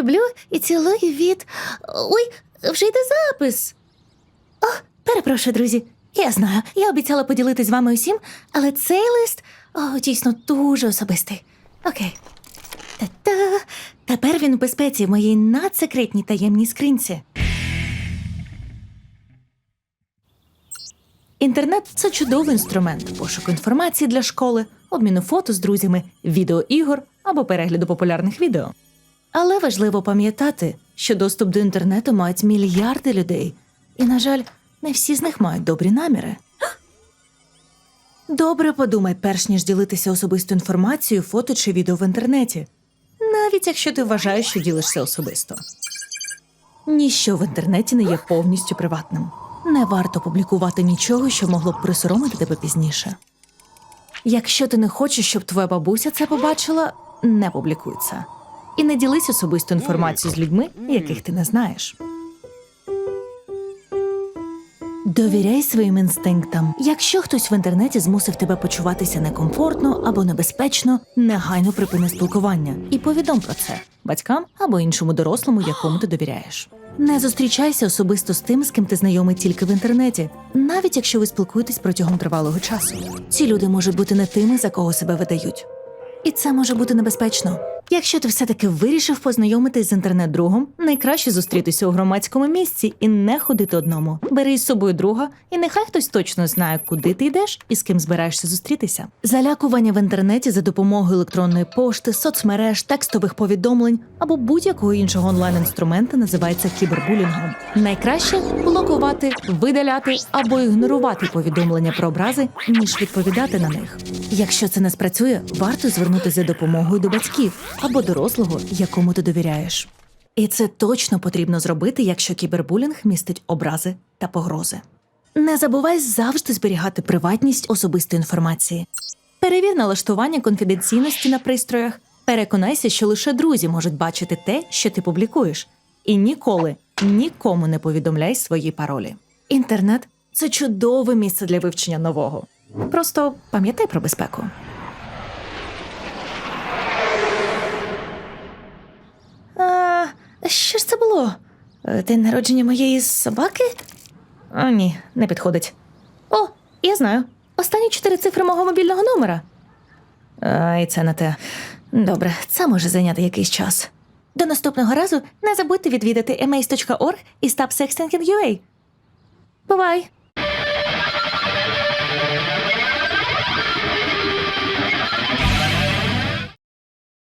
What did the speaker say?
Люблю і цілую від. Ой, вже йде запис. О, перепрошую, друзі. Я знаю, я обіцяла поділитись з вами усім, але цей лист о, дійсно дуже особистий. Окей. Та-та. Тепер він у безпеці в моїй надсекретній таємній скринці. Інтернет це чудовий інструмент пошуку інформації для школи, обміну фото з друзями, відеоігор або перегляду популярних відео. Але важливо пам'ятати, що доступ до інтернету мають мільярди людей, і, на жаль, не всі з них мають добрі наміри. Добре подумай, перш ніж ділитися особистою інформацією, фото чи відео в інтернеті, навіть якщо ти вважаєш, що ділишся особисто. Ніщо в інтернеті не є повністю приватним. Не варто публікувати нічого, що могло б присоромити тебе пізніше. Якщо ти не хочеш, щоб твоя бабуся це побачила, не публікуй це. І не ділись особистою інформацією з людьми, яких ти не знаєш. Довіряй своїм інстинктам. Якщо хтось в інтернеті змусив тебе почуватися некомфортно або небезпечно, негайно припини спілкування і повідом про це батькам або іншому дорослому, якому ти довіряєш. Не зустрічайся особисто з тим, з ким ти знайомий тільки в інтернеті, навіть якщо ви спілкуєтесь протягом тривалого часу. Ці люди можуть бути не тими, за кого себе видають. І це може бути небезпечно. Якщо ти все-таки вирішив познайомитись з інтернет-другом, найкраще зустрітися у громадському місці і не ходити одному. Бери із собою друга, і нехай хтось точно знає, куди ти йдеш і з ким збираєшся зустрітися. Залякування в інтернеті за допомогою електронної пошти, соцмереж, текстових повідомлень або будь-якого іншого онлайн-інструмента називається кібербулінгом. Найкраще блокувати, видаляти або ігнорувати повідомлення про образи, ніж відповідати на них. Якщо це не спрацює, варто звернутися за допомогою до батьків або дорослого, якому ти довіряєш. І це точно потрібно зробити, якщо кібербулінг містить образи та погрози. Не забувай завжди зберігати приватність особистої інформації. Перевір налаштування конфіденційності на пристроях. Переконайся, що лише друзі можуть бачити те, що ти публікуєш, і ніколи нікому не повідомляй свої паролі. Інтернет це чудове місце для вивчення нового. Просто пам'ятай про безпеку. А, що ж це було? Е, День народження моєї собаки? О, ні, не підходить. О, я знаю. Останні чотири цифри мого мобільного номера. А, і це не те. Добре, це може зайняти якийсь час. До наступного разу не забудьте відвідати emace.org і stopsexting.ua. Бувай!